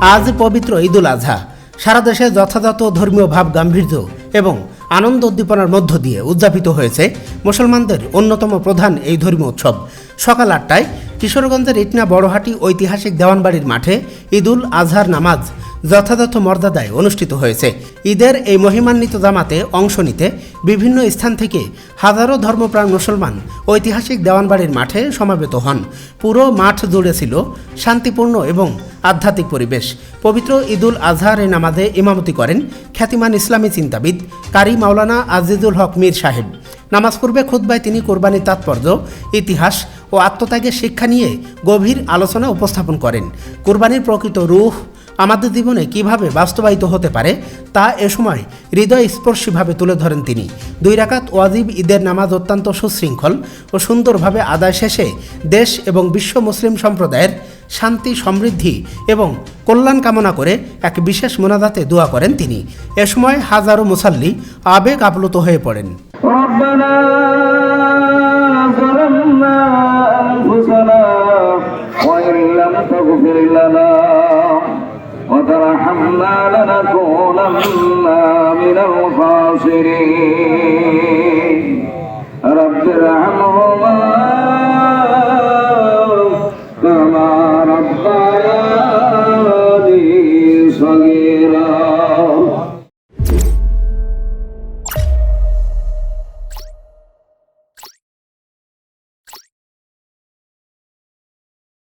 আজ পবিত্র ঈদুল আজহা। সারা দেশে যথাযথ ধর্মীয় ভাব গাম্ভীর্য এবং আনন্দ উদ্দীপনার মধ্য দিয়ে উদযাপিত হয়েছে মুসলমানদের অন্যতম প্রধান এই ধর্মীয় উৎসব। সকাল আটটায় কিশোরগঞ্জের ইটনা বড়হাটি ঐতিহাসিক দেওয়ানবাড়ির মাঠে ঈদুল আজহার নামাজ যথাযথ মর্যাদায় অনুষ্ঠিত হয়েছে। ঈদের এই মহিমান্বিত জামাতে অংশ নিতে বিভিন্ন স্থান থেকে হাজারো ধর্মপ্রাণ মুসলমান ঐতিহাসিক দেওয়ানবাড়ির মাঠে সমাবেত হন। পুরো মাঠ জুড়ে ছিল শান্তিপূর্ণ এবং আধ্যাত্মিক পরিবেশ। পবিত্র ঈদুল আজহার এই নামাজে ইমামতি করেন খ্যাতিমান ইসলামী চিন্তাবিদ কারি মাওলানা আজিজুল হক মীর সাহেব। নামাজ পূর্বে খুদ্বায় তিনি কোরবানির তাৎপর্য, ইতিহাস ও আত্মত্যাগের শিক্ষা নিয়ে গভীর আলোচনা উপস্থাপন করেন। কোরবানির প্রকৃত রূহ আমাদের জীবনে কিভাবে বাস্তবায়িত হতে পারে তা এ সময় হৃদয় স্পর্শীভাবে তুলে ধরেন তিনি দুই রাকাত ওয়াজিব ঈদের নামাজ অত্যন্ত সুশৃঙ্খল ও সুন্দরভাবে আদায় শেষে দেশ এবং বিশ্ব মুসলিম সম্প্রদায়ের শান্তি সমৃদ্ধি এবং কল্যাণ কামনা করে এক বিশেষ মোনাজাতে দোয়া করেন তিনি এ সময় হাজারো মুসাল্লি আবেগ আপ্লুত হয়ে পড়েন ربنا ظلمنا أنفسنا وإن لم تغفر لنا وترحمنا لنكونن من الخاسرين. رب ارحمهما